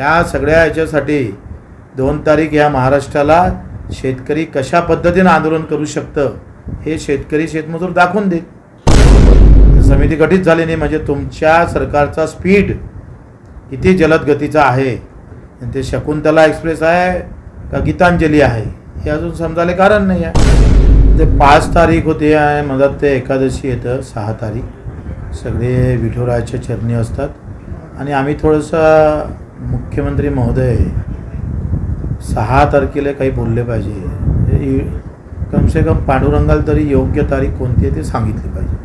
या सगळ्या याच्यासाठी दोन तारीख या महाराष्ट्राला शेतकरी कशा पद्धतीनं आंदोलन करू शकतं हे शेतकरी शेतमजूर दाखवून देत समिती गठीत झाली नाही म्हणजे तुमच्या सरकारचा स्पीड किती जलद गतीचा आहे? आणि ते शकुंतला एक्सप्रेस आहे का गीतांजली आहे? हे अजून समजायला कारण नाही आहे. ते पाच तारीख होते आहे मधात ते एकादशी येतं सहा तारीख. सगळे विठोराच्या चरणी असतात. आणि आम्ही थोडंसं मुख्यमंत्री महोदय सहा तारखेला काही बोलले पाहिजे. कमसे कम पांडुरंगाला तरी योग्य तारीख कोणती आहे ते सांगितली पाहिजे.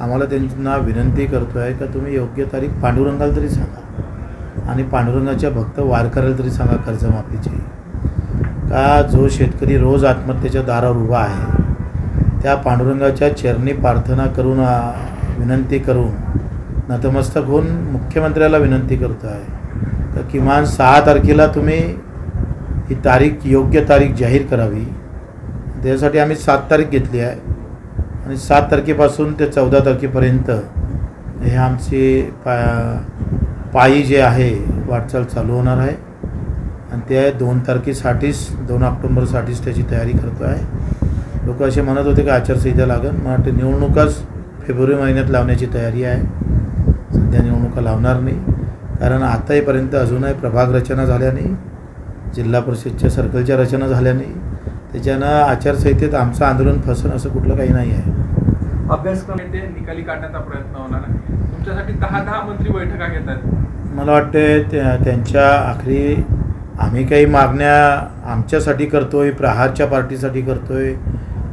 आम्हाला त्यांना विनंती करतो आहे का तुम्ही योग्य तारीख पांडुरंगाला तरी सांगा. आणि पांडुरंगाच्या भक्त वारकऱ्याला तरी सांगा कर्जमाफीची. का जो शेतकरी रोज आत्महत्येच्या दारावर उभा आहे त्या पांडुरंगाच्या चरणी प्रार्थना करून विनंती करून नतमस्तक होऊन मुख्यमंत्र्याला विनंती करतो आहे तर किमान सहा तारखेला तुम्ही ही तारीख योग्य तारीख जाहीर करावी. त्यासाठी आम्ही सात तारीख घेतली आहे. आणि सात तारखेपासून ते चौदा तारखेपर्यंत हे आमची पा पायी जे आहे वाटचाल चालू होणार आहे. आणि ते दोन तारखेसाठीच दोन ऑक्टोंबरसाठीच त्याची तयारी करतो आहे. लोक असे म्हणत होते की आचारसंहिता लागेल. मला वाटतं निवडणुकाच फेब्रुवारी महिन्यात लावण्याची तयारी आहे. सध्या निवडणुका लावणार नाही. कारण आताहीपर्यंत अजूनही प्रभाग रचना झाल्या नाही जिल्हा परिषदच्या सर्कलच्या रचना झाल्या नाही त्याच्यानं आचारसंहितेत आमचं आंदोलन फसन असं कुठलं काही नाही आहे. अभ्यासक्रम ते निकाली काढण्याचा प्रयत्न होणार आहे. तुमच्यासाठी दहा दहा मंत्री बैठका घेतात मला वाटते त्या त्यांच्या आखरी आम्ही काही मागण्या आमच्यासाठी करतोय प्रहारच्या पार्टीसाठी करतोय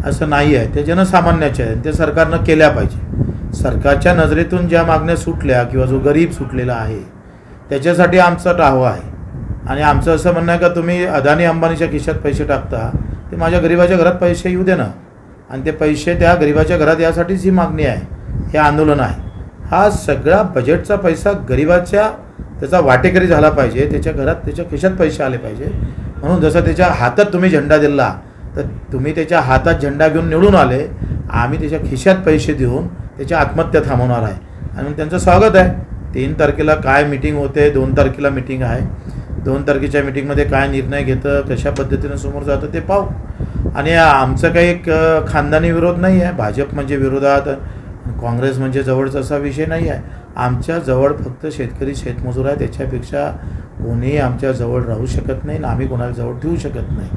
असं नाही आहे. ते जनसामान्याच्या आहे ते सरकारनं केल्या पाहिजे. सरकारच्या नजरेतून ज्या मागण्या सुटल्या किंवा जो गरीब सुटलेला आहे त्याच्यासाठी आमचा टाहवा आहे. आणि आमचं असं म्हणणं आहे का तुम्ही अदानी अंबानीच्या खिशात पैसे टाकता ते माझ्या गरिबाच्या घरात पैसे येऊ दे ना आणि ते पैसे त्या गरिबाच्या घरात यासाठीच ही मागणी आहे हे आंदोलन आहे. हा सगळा बजेटचा पैसा गरिबाच्या त्याचा वाटेकरी झाला पाहिजे त्याच्या घरात त्याच्या खिशात पैसे आले पाहिजे. म्हणून जसं त्याच्या हातात तुम्ही झेंडा दिला तर तुम्ही त्याच्या हातात झेंडा घेऊन निवडून आले आम्ही त्याच्या खिशात पैसे देऊन त्याच्या आत्महत्या थांबवणार आहे. आणि मग त्यांचं स्वागत आहे. तीन तारखेला काय मिटिंग होते दोन तारखेला मिटिंग आहे. दोन तारखेच्या मिटिंगमध्ये काय निर्णय घेतं कशा पद्धतीनं समोर जातं ते पाहू. आणि आमचं काही एक खानदानी विरोध नाही आहे. भाजप म्हणजे विरोधात काँग्रेस म्हणजे जवळचा असा विषय नाही आहे. आमच्या जवळ फक्त शेतकरी शेतमजूर आहे त्याच्यापेक्षा कोणीही आमच्या जवळ राहू शकत नाही आणि आम्ही कोणाला जवळ ठेवू शकत नाही.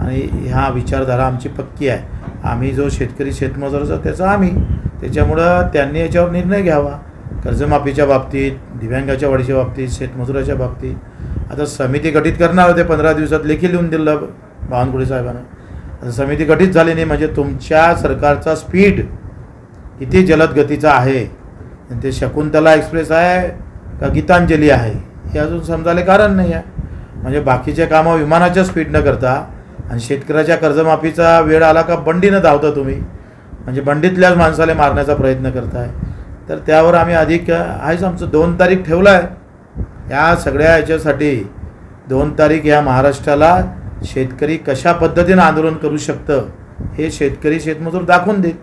आणि ह्या विचारधारा आमची पक्की आहे. आम्ही जो शेतकरी शेतमजूरचा त्याचा आम्ही. त्याच्यामुळं त्यांनी याच्यावर निर्णय घ्यावा. कर्जमाफीच्या बाबतीत दिव्यांगाच्या वाढीच्या बाबतीत शेतमजुराच्या बाबतीत. आता समिती गठीत करणार होते पंधरा दिवसात लेखी लिहून दिलं बावनकुळे साहेबांना. आता समिती गठीत झाली नाही म्हणजे तुमच्या सरकारचा स्पीड किती जलद गतीचा आहे? आणि ते शकुंतला एक्सप्रेस आहे का गीतांजली आहे? हे अजून समजायला कारण नाही आहे. म्हणजे बाकीचे कामं विमानाच्या स्पीडनं करता आणि शेतकऱ्याच्या कर्जमाफीचा वेळ आला का बंडीनं धावता तुम्ही? म्हणजे बंडीतल्याच माणसाला मारण्याचा प्रयत्न करताय. तर त्यावर आम्ही अधिक आहेच आमचं दोन तारीख ठेवलं आहे या सगळ्या याच्यासाठी दोन तारीख या महाराष्ट्राला शेतकरी कशा पद्धतीनं आंदोलन करू शकतं हे शेतकरी शेतमजूर दाखवून देत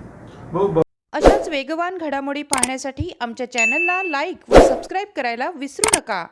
अशाच वेगवान घडामोडी पाहण्यासाठी आमच्या चॅनलला लाईक व सबस्क्राईब करायला विसरू नका.